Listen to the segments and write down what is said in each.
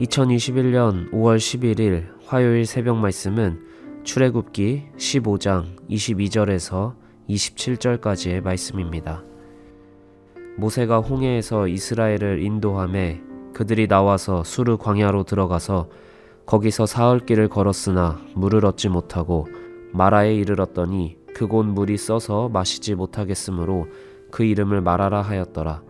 2021년 5월 11일 화요일 새벽 말씀은 출애굽기 15장 22절에서 27절까지의 말씀입니다. 모세가 홍해에서 이스라엘을 인도함에 그들이 나와서 수르 광야로 들어가서 거기서 사흘 길을 걸었으나 물을 얻지 못하고 마라에 이르렀더니 그곳 물이 써서 마시지 못하겠으므로 그 이름을 마라라 하였더라.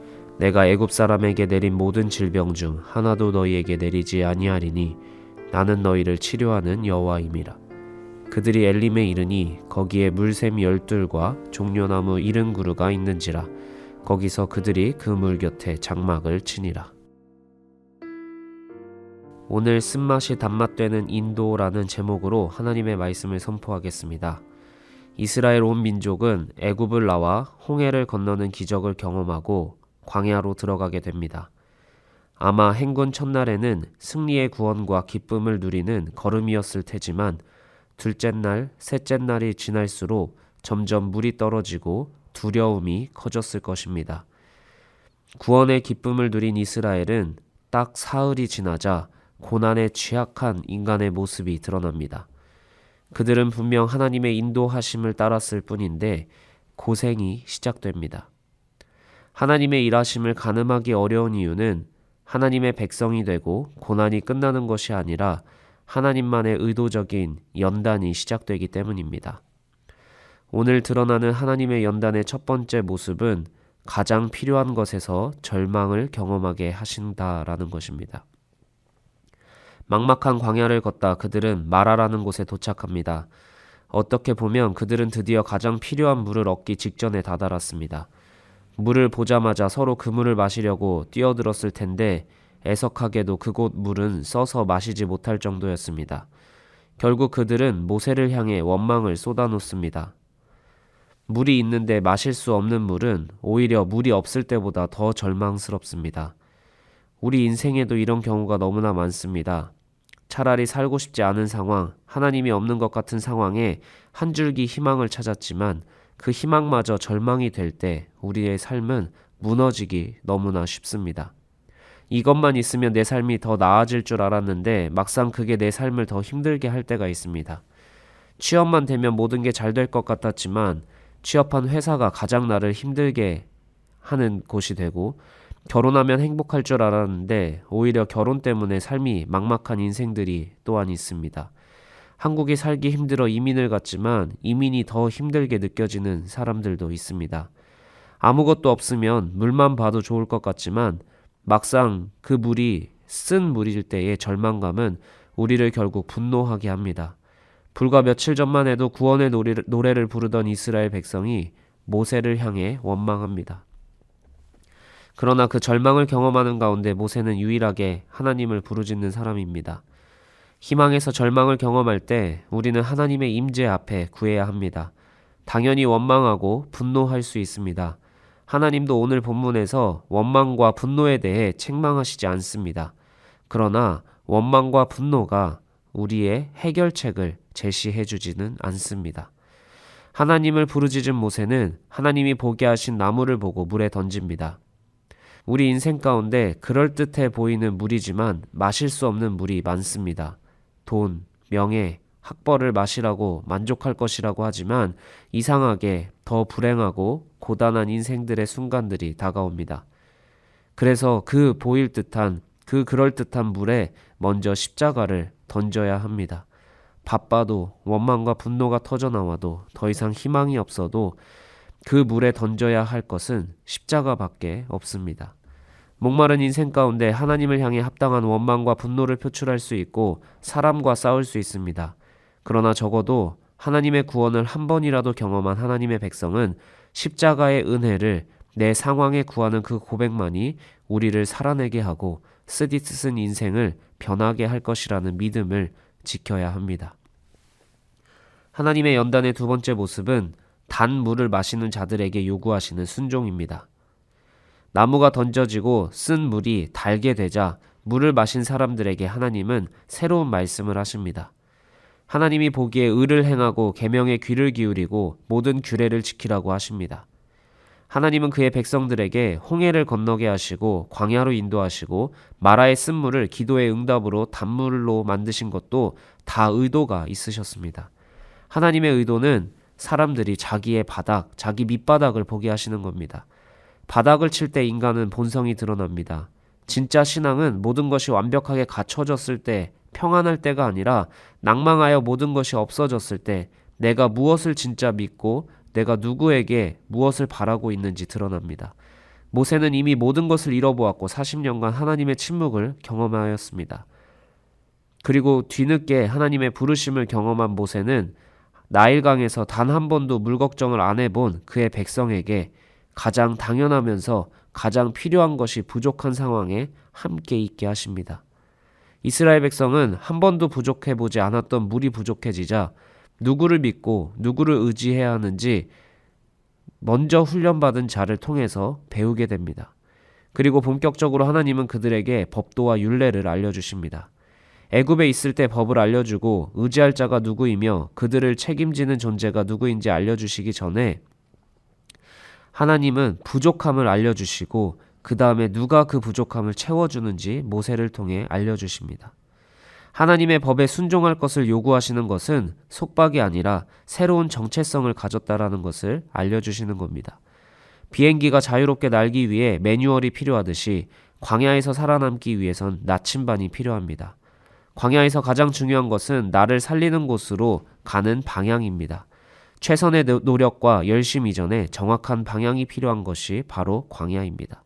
내가 애굽 사람에게 내린 모든 질병 중 하나도 너희에게 내리지 아니하리니 나는 너희를 치료하는 여호와임이라. 그들이 엘림에 이르니 거기에 물샘 열둘과 종려나무 이른 그루가 있는지라 거기서 그들이 그 물 곁에 장막을 치니라. 오늘 쓴맛이 단맛되는 인도라는 제목으로 하나님의 말씀을 선포하겠습니다. 이스라엘 온 민족은 애굽을 나와 홍해를 건너는 기적을 경험하고 광야로 들어가게 됩니다. 아마 행군 첫날에는 승리의 구원과 기쁨을 누리는 걸음이었을 테지만 둘째 날, 셋째 날이 지날수록 점점 물이 떨어지고 두려움이 커졌을 것입니다. 구원의 기쁨을 누린 이스라엘은 딱 사흘이 지나자 고난에 취약한 인간의 모습이 드러납니다. 그들은 분명 하나님의 인도하심을 따랐을 뿐인데 고생이 시작됩니다. 하나님의 일하심을 가늠하기 어려운 이유는 하나님의 백성이 되고 고난이 끝나는 것이 아니라 하나님만의 의도적인 연단이 시작되기 때문입니다. 오늘 드러나는 하나님의 연단의 첫 번째 모습은 가장 필요한 것에서 절망을 경험하게 하신다라는 것입니다. 막막한 광야를 걷다 그들은 마라라는 곳에 도착합니다. 어떻게 보면 그들은 드디어 가장 필요한 물을 얻기 직전에 다다랐습니다. 물을 보자마자 서로 그 물을 마시려고 뛰어들었을 텐데 애석하게도 그곳 물은 써서 마시지 못할 정도였습니다. 결국 그들은 모세를 향해 원망을 쏟아놓습니다. 물이 있는데 마실 수 없는 물은 오히려 물이 없을 때보다 더 절망스럽습니다. 우리 인생에도 이런 경우가 너무나 많습니다. 차라리 살고 싶지 않은 상황, 하나님이 없는 것 같은 상황에 한 줄기 희망을 찾았지만 그 희망마저 절망이 될 때 우리의 삶은 무너지기 너무나 쉽습니다. 이것만 있으면 내 삶이 더 나아질 줄 알았는데 막상 그게 내 삶을 더 힘들게 할 때가 있습니다. 취업만 되면 모든 게 잘 될 것 같았지만 취업한 회사가 가장 나를 힘들게 하는 곳이 되고 결혼하면 행복할 줄 알았는데 오히려 결혼 때문에 삶이 막막한 인생들이 또한 있습니다. 한국이 살기 힘들어 이민을 갔지만 이민이 더 힘들게 느껴지는 사람들도 있습니다. 아무것도 없으면 물만 봐도 좋을 것 같지만 막상 그 물이 쓴 물일 때의 절망감은 우리를 결국 분노하게 합니다. 불과 며칠 전만 해도 구원의 노래를, 부르던 이스라엘 백성이 모세를 향해 원망합니다. 그러나 그 절망을 경험하는 가운데 모세는 유일하게 하나님을 부르짖는 사람입니다. 희망에서 절망을 경험할 때 우리는 하나님의 임재 앞에 구해야 합니다. 당연히 원망하고 분노할 수 있습니다. 하나님도 오늘 본문에서 원망과 분노에 대해 책망하시지 않습니다. 그러나 원망과 분노가 우리의 해결책을 제시해 주지는 않습니다. 하나님을 부르짖은 모세는 하나님이 보게 하신 나무를 보고 물에 던집니다. 우리 인생 가운데 그럴듯해 보이는 물이지만 마실 수 없는 물이 많습니다. 돈, 명예, 학벌을 마시라고 만족할 것이라고 하지만 이상하게 더 불행하고 고단한 인생들의 순간들이 다가옵니다. 그래서 그 보일 듯한 그 그럴듯한 물에 먼저 십자가를 던져야 합니다. 바빠도 원망과 분노가 터져 나와도 더 이상 희망이 없어도 그 물에 던져야 할 것은 십자가밖에 없습니다. 목마른 인생 가운데 하나님을 향해 합당한 원망과 분노를 표출할 수 있고 사람과 싸울 수 있습니다. 그러나 적어도 하나님의 구원을 한 번이라도 경험한 하나님의 백성은 십자가의 은혜를 내 상황에 구하는 그 고백만이 우리를 살아내게 하고 쓰디쓴 인생을 변하게 할 것이라는 믿음을 지켜야 합니다. 하나님의 연단의 두 번째 모습은 단 물을 마시는 자들에게 요구하시는 순종입니다. 나무가 던져지고 쓴 물이 달게 되자 물을 마신 사람들에게 하나님은 새로운 말씀을 하십니다. 하나님이 보기에 의를 행하고 계명에 귀를 기울이고 모든 규례를 지키라고 하십니다. 하나님은 그의 백성들에게 홍해를 건너게 하시고 광야로 인도하시고 마라의 쓴물을 기도의 응답으로 단물로 만드신 것도 다 의도가 있으셨습니다. 하나님의 의도는 사람들이 자기의 바닥, 자기 밑바닥을 보게 하시는 겁니다. 바닥을 칠 때 인간은 본성이 드러납니다. 진짜 신앙은 모든 것이 완벽하게 갖춰졌을 때 평안할 때가 아니라 낭망하여 모든 것이 없어졌을 때 내가 무엇을 진짜 믿고 내가 누구에게 무엇을 바라고 있는지 드러납니다. 모세는 이미 모든 것을 잃어보았고 40년간 하나님의 침묵을 경험하였습니다. 그리고 뒤늦게 하나님의 부르심을 경험한 모세는 나일강에서 단 한 번도 물 걱정을 안 해본 그의 백성에게 가장 당연하면서 가장 필요한 것이 부족한 상황에 함께 있게 하십니다. 이스라엘 백성은 한 번도 부족해 보지 않았던 물이 부족해지자 누구를 믿고 누구를 의지해야 하는지 먼저 훈련받은 자를 통해서 배우게 됩니다. 그리고 본격적으로 하나님은 그들에게 법도와 윤례를 알려주십니다. 애굽에 있을 때 법을 알려주고 의지할 자가 누구이며 그들을 책임지는 존재가 누구인지 알려주시기 전에 하나님은 부족함을 알려주시고 그 다음에 누가 그 부족함을 채워주는지 모세를 통해 알려주십니다. 하나님의 법에 순종할 것을 요구하시는 것은 속박이 아니라 새로운 정체성을 가졌다라는 것을 알려주시는 겁니다. 비행기가 자유롭게 날기 위해 매뉴얼이 필요하듯이 광야에서 살아남기 위해선 나침반이 필요합니다. 광야에서 가장 중요한 것은 나를 살리는 곳으로 가는 방향입니다. 최선의 노력과 열심 이전에 정확한 방향이 필요한 것이 바로 광야입니다.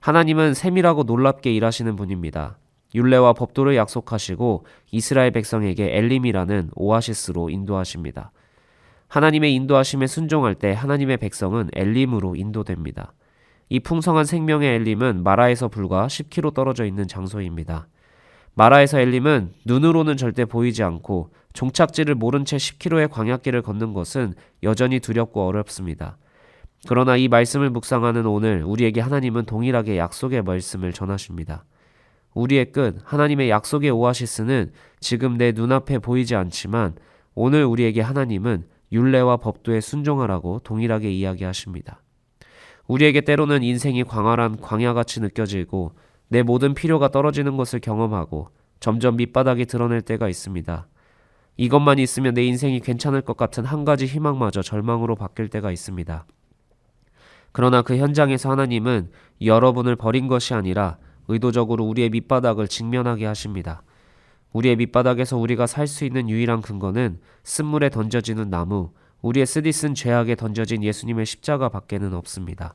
하나님은 세밀하고 놀랍게 일하시는 분입니다. 율례와 법도를 약속하시고 이스라엘 백성에게 엘림이라는 오아시스로 인도하십니다. 하나님의 인도하심에 순종할 때 하나님의 백성은 엘림으로 인도됩니다. 이 풍성한 생명의 엘림은 마라에서 불과 10km 떨어져 있는 장소입니다. 마라에서 엘림은 눈으로는 절대 보이지 않고 종착지를 모른 채 10km의 광약길을 걷는 것은 여전히 두렵고 어렵습니다. 그러나 이 말씀을 묵상하는 오늘 우리에게 하나님은 동일하게 약속의 말씀을 전하십니다. 우리의 끝, 하나님의 약속의 오아시스는 지금 내 눈앞에 보이지 않지만 오늘 우리에게 하나님은 율례와 법도에 순종하라고 동일하게 이야기하십니다. 우리에게 때로는 인생이 광활한 광야같이 느껴지고 내 모든 필요가 떨어지는 것을 경험하고 점점 밑바닥이 드러낼 때가 있습니다. 이것만 있으면 내 인생이 괜찮을 것 같은 한 가지 희망마저 절망으로 바뀔 때가 있습니다. 그러나 그 현장에서 하나님은 여러분을 버린 것이 아니라 의도적으로 우리의 밑바닥을 직면하게 하십니다. 우리의 밑바닥에서 우리가 살 수 있는 유일한 근거는 쓴물에 던져지는 나무, 우리의 쓰디쓴 죄악에 던져진 예수님의 십자가 밖에는 없습니다.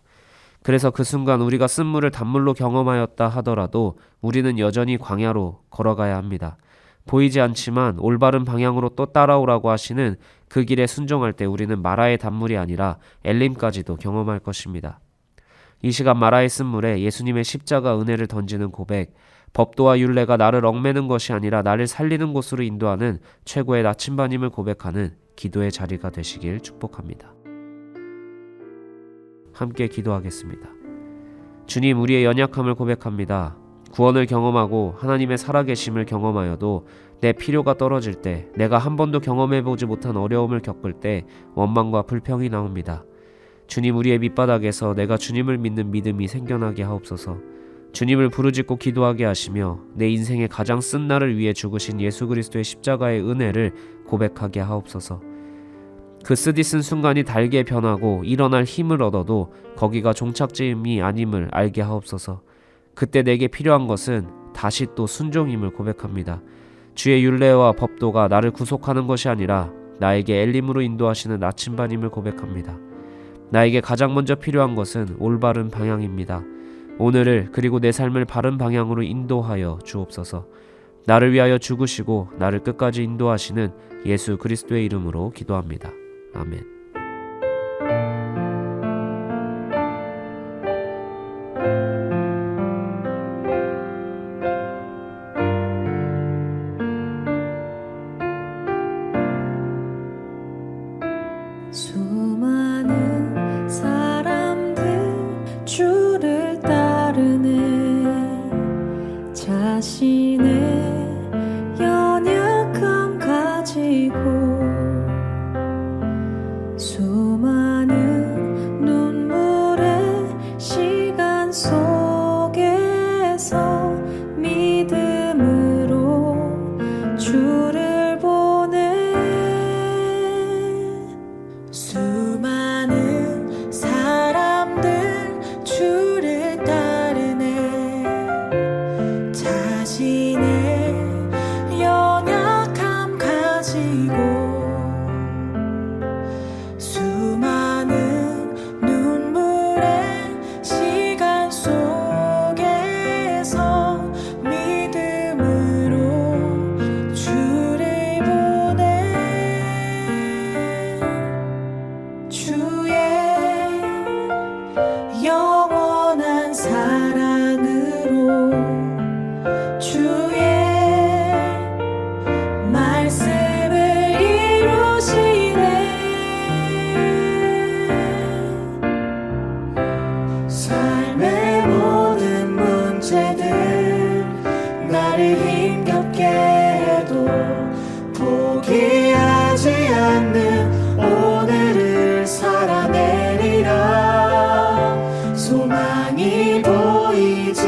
그래서 그 순간 우리가 쓴물을 단물로 경험하였다 하더라도 우리는 여전히 광야로 걸어가야 합니다. 보이지 않지만 올바른 방향으로 또 따라오라고 하시는 그 길에 순종할 때 우리는 마라의 단물이 아니라 엘림까지도 경험할 것입니다. 이 시간 마라의 쓴물에 예수님의 십자가 은혜를 던지는 고백, 법도와 율례가 나를 얽매는 것이 아니라 나를 살리는 곳으로 인도하는 최고의 나침반임을 고백하는 기도의 자리가 되시길 축복합니다. 함께 기도하겠습니다. 주님, 우리의 연약함을 고백합니다. 구원을 경험하고 하나님의 살아계심을 경험하여도 내 필요가 떨어질 때, 내가 한 번도 경험해보지 못한 어려움을 겪을 때 원망과 불평이 나옵니다. 주님, 우리의 밑바닥에서 내가 주님을 믿는 믿음이 생겨나게 하옵소서. 주님을 부르짖고 기도하게 하시며 내 인생의 가장 쓴 날을 위해 죽으신 예수 그리스도의 십자가의 은혜를 고백하게 하옵소서. 그 쓰디 쓴 순간이 달게 변하고 일어날 힘을 얻어도 거기가 종착지임이 아님을 알게 하옵소서. 그때 내게 필요한 것은 다시 또 순종임을 고백합니다. 주의 윤례와 법도가 나를 구속하는 것이 아니라 나에게 엘림으로 인도하시는 나침반임을 고백합니다. 나에게 가장 먼저 필요한 것은 올바른 방향입니다. 오늘을 그리고 내 삶을 바른 방향으로 인도하여 주옵소서. 나를 위하여 죽으시고 나를 끝까지 인도하시는 예수 그리스도의 이름으로 기도합니다. 아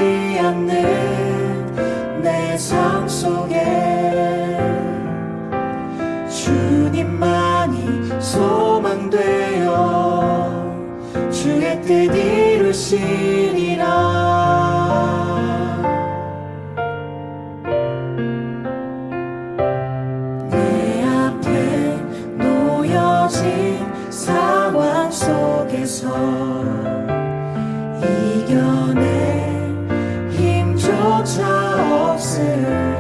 변하지 않는 내 삶 속에 주님만이 소망되어 주의 뜻 이루시리라. 내 앞에 놓여진 상황 속에서 이겨내 조차 없음.